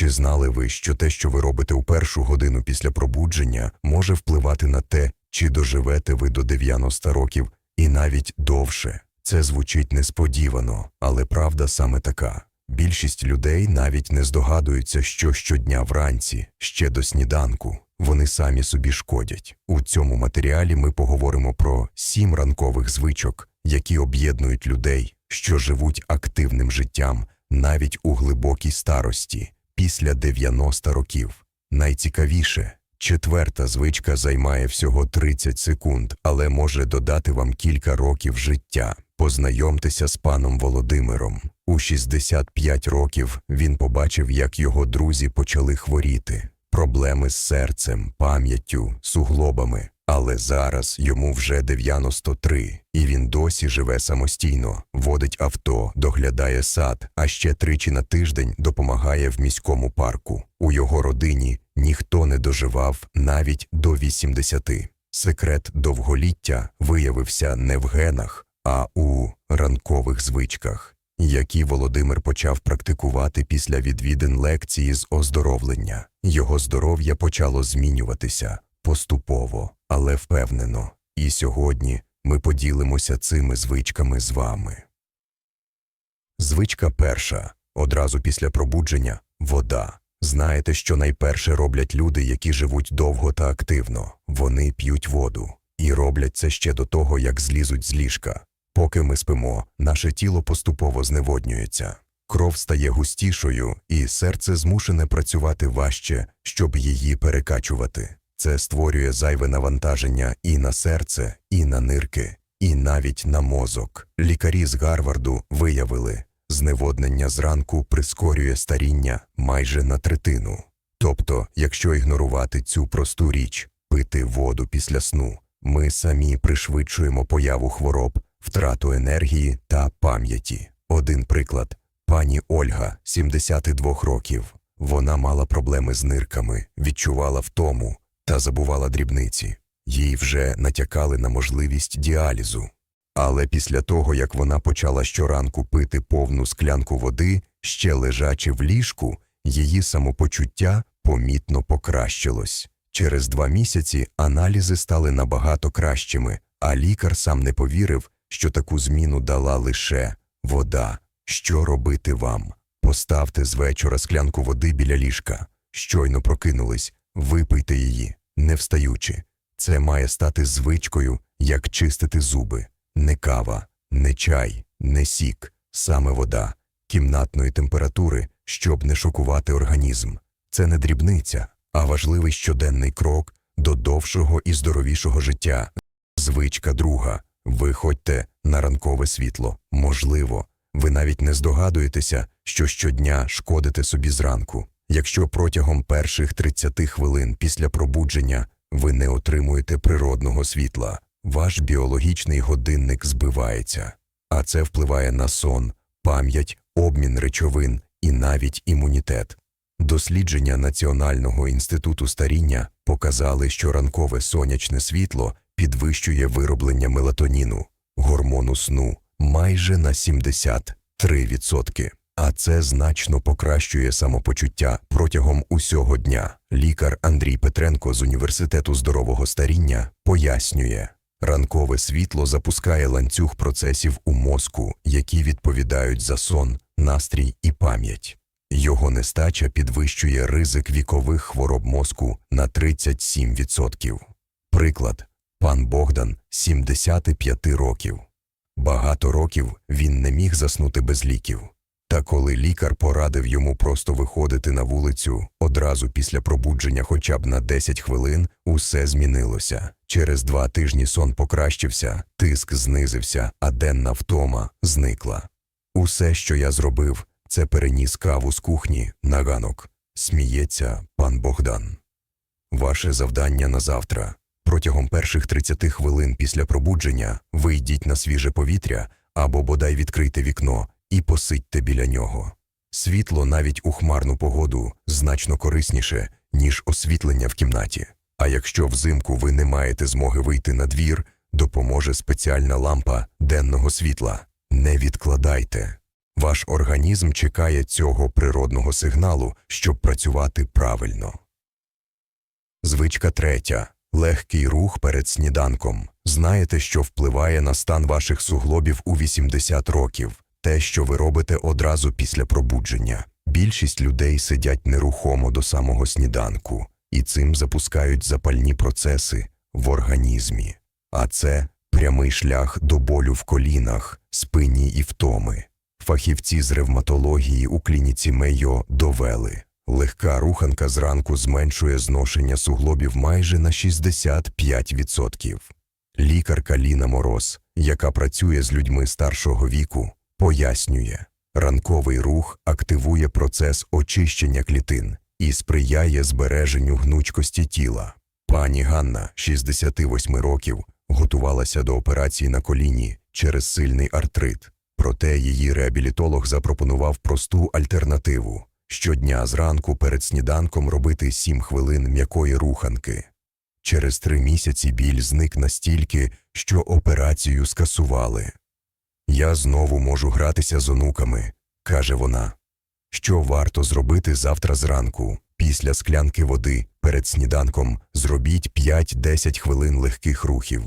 Чи знали ви, що те, що ви робите у першу годину після пробудження, може впливати на те, чи доживете ви до 90 років і навіть довше? Це звучить несподівано, але правда саме така. Більшість людей навіть не здогадуються, що щодня вранці, ще до сніданку, вони самі собі шкодять. У цьому матеріалі ми поговоримо про сім ранкових звичок, які об'єднують людей, що живуть активним життям навіть у глибокій старості після 90 років. Найцікавіше, четверта звичка займає всього 30 секунд, але може додати вам кілька років життя. Познайомтеся з паном Володимиром. У 65 років він побачив, як його друзі почали хворіти. Проблеми з серцем, пам'яттю, суглобами. Але зараз йому вже 93, і він досі живе самостійно, водить авто, доглядає сад, а ще тричі на тиждень допомагає в міському парку. У його родині ніхто не доживав навіть до 80. Секрет довголіття виявився не в генах, а у ранкових звичках, які Володимир почав практикувати після відвідин лекції з оздоровлення. Його здоров'я почало змінюватися поступово, але впевнено. І сьогодні ми поділимося цими звичками з вами. Звичка перша. Одразу після пробудження вода. Знаєте, що найперше роблять люди, які живуть довго та активно. Вони п'ють воду. І роблять це ще до того, як злізуть з ліжка. Поки ми спимо, наше тіло поступово зневоднюється. Кров стає густішою, і серце змушене працювати важче, щоб її перекачувати. Це створює зайве навантаження і на серце, і на нирки, і навіть на мозок. Лікарі з Гарварду виявили, зневоднення зранку прискорює старіння майже на третину. Тобто, якщо ігнорувати цю просту річ, пити воду після сну, ми самі пришвидшуємо появу хвороб, втрату енергії та пам'яті. Один приклад. Пані Ольга, 72 років. Вона мала проблеми з нирками, відчувала втому та забувала дрібниці. Їй вже натякали на можливість діалізу. Але після того, як вона почала щоранку пити повну склянку води, ще лежачи в ліжку, її самопочуття помітно покращилось. Через два місяці аналізи стали набагато кращими, а лікар сам не повірив, що таку зміну дала лише вода. Що робити вам? Поставте з вечора склянку води біля ліжка. Щойно прокинулись, випийте її, не встаючи. Це має стати звичкою, як чистити зуби. Не кава, не чай, не сік, саме вода, кімнатної температури, щоб не шокувати організм. Це не дрібниця, а важливий щоденний крок до довшого і здоровішого життя. Звичка друга. Виходьте на ранкове світло. Можливо, ви навіть не здогадуєтеся, що щодня шкодите собі зранку. Якщо протягом перших 30 хвилин після пробудження ви не отримуєте природного світла, ваш біологічний годинник збивається, а це впливає на сон, пам'ять, обмін речовин і навіть імунітет. Дослідження Національного інституту старіння показали, що ранкове сонячне світло підвищує вироблення мелатоніну, гормону сну, майже на 73%. А це значно покращує самопочуття протягом усього дня. Лікар Андрій Петренко з університету здорового старіння пояснює, ранкове світло запускає ланцюг процесів у мозку, які відповідають за сон, настрій і пам'ять. Його нестача підвищує ризик вікових хвороб мозку на 37%. Приклад пан Богдан 75 років. Багато років він не міг заснути без ліків. Та коли лікар порадив йому просто виходити на вулицю одразу після пробудження хоча б на 10 хвилин, усе змінилося. Через два тижні сон покращився, тиск знизився, а денна втома зникла. Усе, що я зробив, це переніс каву з кухні на ганок. Сміється пан Богдан. Ваше завдання на завтра. Протягом перших 30 хвилин після пробудження вийдіть на свіже повітря або бодай відкрийте вікно і посидьте біля нього. Світло навіть у хмарну погоду значно корисніше, ніж освітлення в кімнаті. А якщо взимку ви не маєте змоги вийти на двір, допоможе спеціальна лампа денного світла. Не відкладайте. Ваш організм чекає цього природного сигналу, щоб працювати правильно. Звичка третя. Легкий рух перед сніданком. Знаєте, що впливає на стан ваших суглобів у 80 років, те, що ви робите одразу після пробудження. Більшість людей сидять нерухомо до самого сніданку, і цим запускають запальні процеси в організмі. А це прямий шлях до болю в колінах, спині і втоми. Фахівці з ревматології у клініці Мейо довели. Легка руханка зранку зменшує зношення суглобів майже на 65%. Лікарка Ліна Мороз, яка працює з людьми старшого віку, пояснює, ранковий рух активує процес очищення клітин і сприяє збереженню гнучкості тіла. Пані Ганна, 68 років, готувалася до операції на коліні через сильний артрит. Проте її реабілітолог запропонував просту альтернативу щодня зранку перед сніданком робити 7 хвилин м'якої руханки. Через три місяці біль зник настільки, що операцію скасували. Я знову можу гратися з онуками, каже вона. Що варто зробити завтра зранку, після склянки води, перед сніданком, зробіть 5-10 хвилин легких рухів.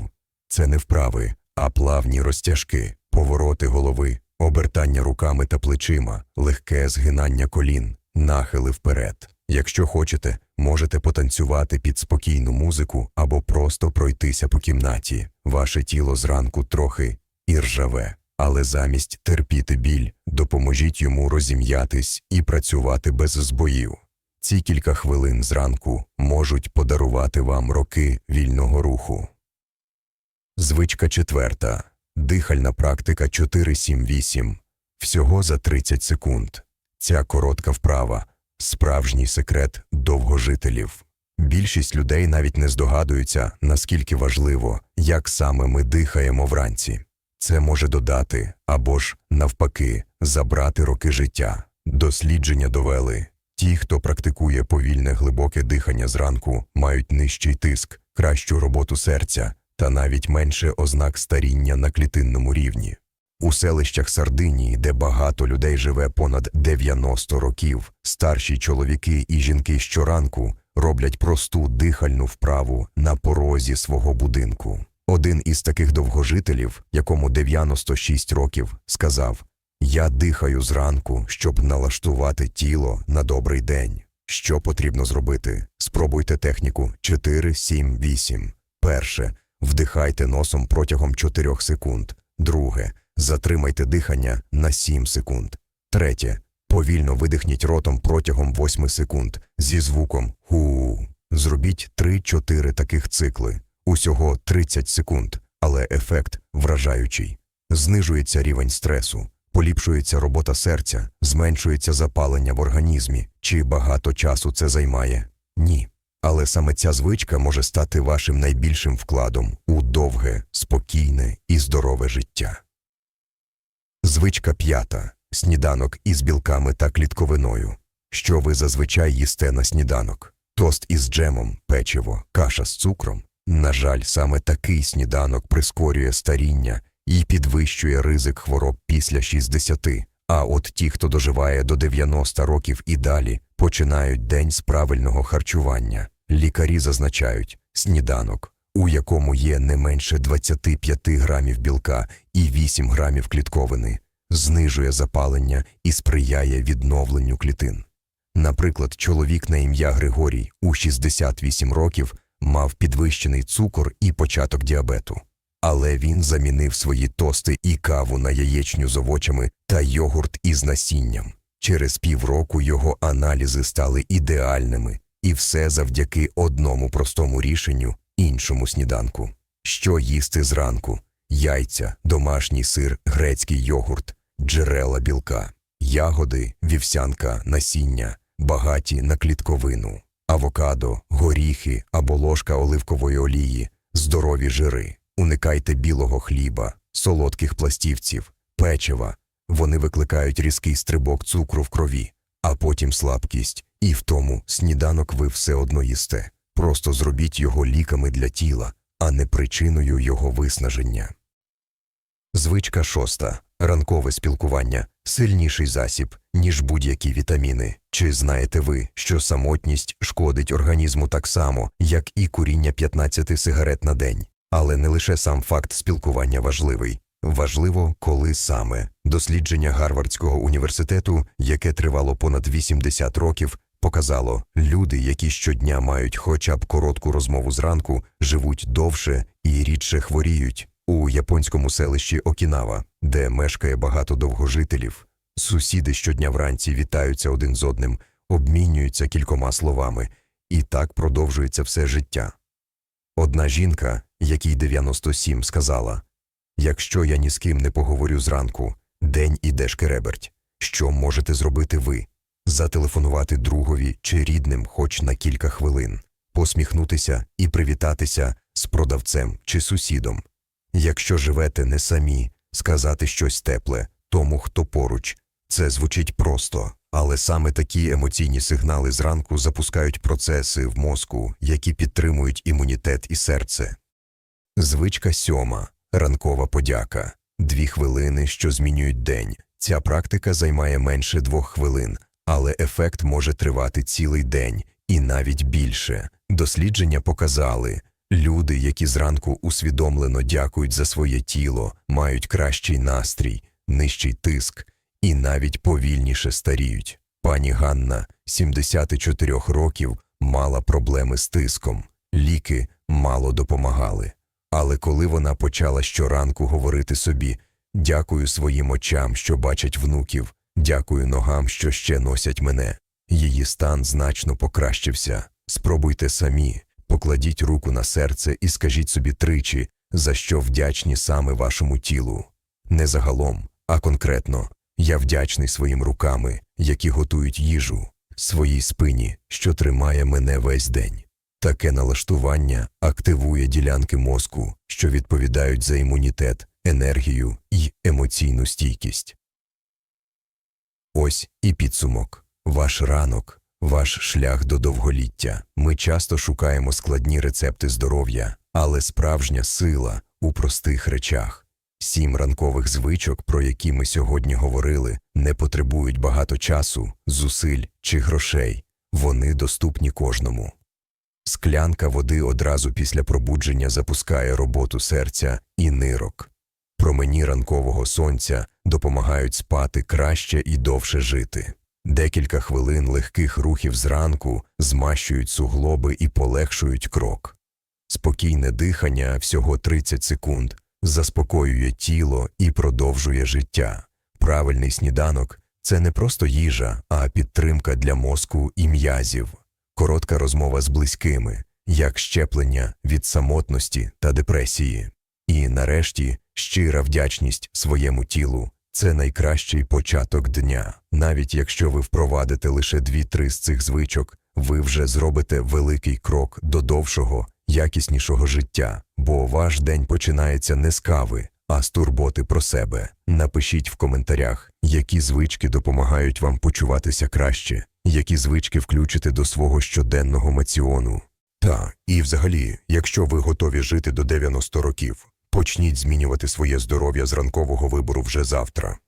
Це не вправи, а плавні розтяжки, повороти голови, обертання руками та плечима, легке згинання колін, нахили вперед. Якщо хочете, можете потанцювати під спокійну музику або просто пройтися по кімнаті. Ваше тіло зранку трохи іржаве, але замість терпіти біль, допоможіть йому розім'ятись і працювати без збоїв. Ці кілька хвилин зранку можуть подарувати вам роки вільного руху. Звичка четверта. Дихальна практика 4-7-8. Всього за 30 секунд. Ця коротка вправа – справжній секрет довгожителів. Більшість людей навіть не здогадуються, наскільки важливо, як саме ми дихаємо вранці. Це може додати або ж, навпаки, забрати роки життя. Дослідження довели. Ті, хто практикує повільне глибоке дихання зранку, мають нижчий тиск, кращу роботу серця та навіть менше ознак старіння на клітинному рівні. У селищах Сардинії, де багато людей живе понад 90 років, старші чоловіки і жінки щоранку роблять просту дихальну вправу на порозі свого будинку. Один із таких довгожителів, якому 96 років, сказав: Я дихаю зранку, щоб налаштувати тіло на добрий день. Що потрібно зробити? Спробуйте техніку 4-7-8. Перше. Вдихайте носом протягом 4 секунд. Друге. Затримайте дихання на 7 секунд. Третє. Повільно видихніть ротом протягом 8 секунд зі звуком ху. Зробіть 3-4 таких цикли. Усього 30 секунд, але ефект вражаючий. Знижується рівень стресу, поліпшується робота серця, зменшується запалення в організмі. Чи багато часу це займає? Ні. Але саме ця звичка може стати вашим найбільшим вкладом у довге, спокійне і здорове життя. Звичка п'ята сніданок із білками та клітковиною. Що ви зазвичай їсте на сніданок? Тост із джемом, печиво, каша з цукром. На жаль, саме такий сніданок прискорює старіння і підвищує ризик хвороб після 60. А от ті, хто доживає до 90 років і далі, починають день з правильного харчування. Лікарі зазначають сніданок, у якому є не менше 25 грамів білка і 8 грамів клітковини, знижує запалення і сприяє відновленню клітин. Наприклад, чоловік на ім'я Григорій у 68 років мав підвищений цукор і початок діабету. Але він замінив свої тости і каву на яєчню з овочами та йогурт із насінням. Через півроку його аналізи стали ідеальними, і все завдяки одному простому рішенню іншому сніданку. Що їсти зранку? Яйця, домашній сир, грецький йогурт, джерела білка, ягоди, вівсянка, насіння, багаті на клітковину, авокадо, горіхи або ложка оливкової олії, здорові жири. Уникайте білого хліба, солодких пластівців, печива. Вони викликають різкий стрибок цукру в крові, а потім слабкість. І в тому сніданок ви все одно їсте. Просто зробіть його ліками для тіла, а не причиною його виснаження. Звичка шоста. Ранкове спілкування сильніший засіб, ніж будь-які вітаміни. Чи знаєте ви, що самотність шкодить організму так само, як і куріння 15 сигарет на день? Але не лише сам факт спілкування важливий. Важливо, коли саме дослідження Гарвардського університету, яке тривало понад 80 років, показало, люди, які щодня мають хоча б коротку розмову зранку, живуть довше і рідше хворіють. У японському селищі Окінава, де мешкає багато довгожителів, сусіди щодня вранці вітаються один з одним, обмінюються кількома словами, і так продовжується все життя. Одна жінка, якій 97, сказала Якщо я ні з ким не поговорю зранку, день іде шкереберть. Що можете зробити ви? Зателефонувати другові чи рідним хоч на кілька хвилин, посміхнутися і привітатися з продавцем чи сусідом. Якщо живете не самі, сказати щось тепле тому, хто поруч. Це звучить просто, але саме такі емоційні сигнали зранку запускають процеси в мозку, які підтримують імунітет і серце. Звичка сьома. Ранкова подяка. Дві хвилини, що змінюють день. Ця практика займає менше двох хвилин, але ефект може тривати цілий день і навіть більше. Дослідження показали, люди, які зранку усвідомлено дякують за своє тіло, мають кращий настрій, нижчий тиск і навіть повільніше старіють. Пані Ганна, 74 років, мала проблеми з тиском. Ліки мало допомагали. Але коли вона почала щоранку говорити собі дякую своїм очам, що бачать внуків, дякую ногам, що ще носять мене, її стан значно покращився. Спробуйте самі, покладіть руку на серце і скажіть собі тричі, за що вдячні саме вашому тілу. Не загалом, а конкретно. Я вдячний своїм руками, які готують їжу, своїй спині, що тримає мене весь день. Таке налаштування активує ділянки мозку, що відповідають за імунітет, енергію і емоційну стійкість. Ось і підсумок. Ваш ранок, ваш шлях до довголіття. Ми часто шукаємо складні рецепти здоров'я, але справжня сила у простих речах. Сім ранкових звичок, про які ми сьогодні говорили, не потребують багато часу, зусиль чи грошей. Вони доступні кожному. Склянка води одразу після пробудження запускає роботу серця і нирок. Промені ранкового сонця допомагають спати краще і довше жити. Декілька хвилин легких рухів зранку змащують суглоби і полегшують крок. Спокійне дихання всього 30 секунд заспокоює тіло і продовжує життя. Правильний сніданок це не просто їжа, а підтримка для мозку і м'язів. Коротка розмова з близькими, як щеплення від самотності та депресії. І, нарешті, щира вдячність своєму тілу це найкращий початок дня. Навіть якщо ви впровадите лише дві-три з цих звичок, ви вже зробите великий крок до довшого, якіснішого життя, бо ваш день починається не з кави, а з турботи про себе. Напишіть в коментарях, які звички допомагають вам почуватися краще, які звички включити до свого щоденного маціону. Та, і взагалі, якщо ви готові жити до 90 років, почніть змінювати своє здоров'я з ранкового вибору вже завтра.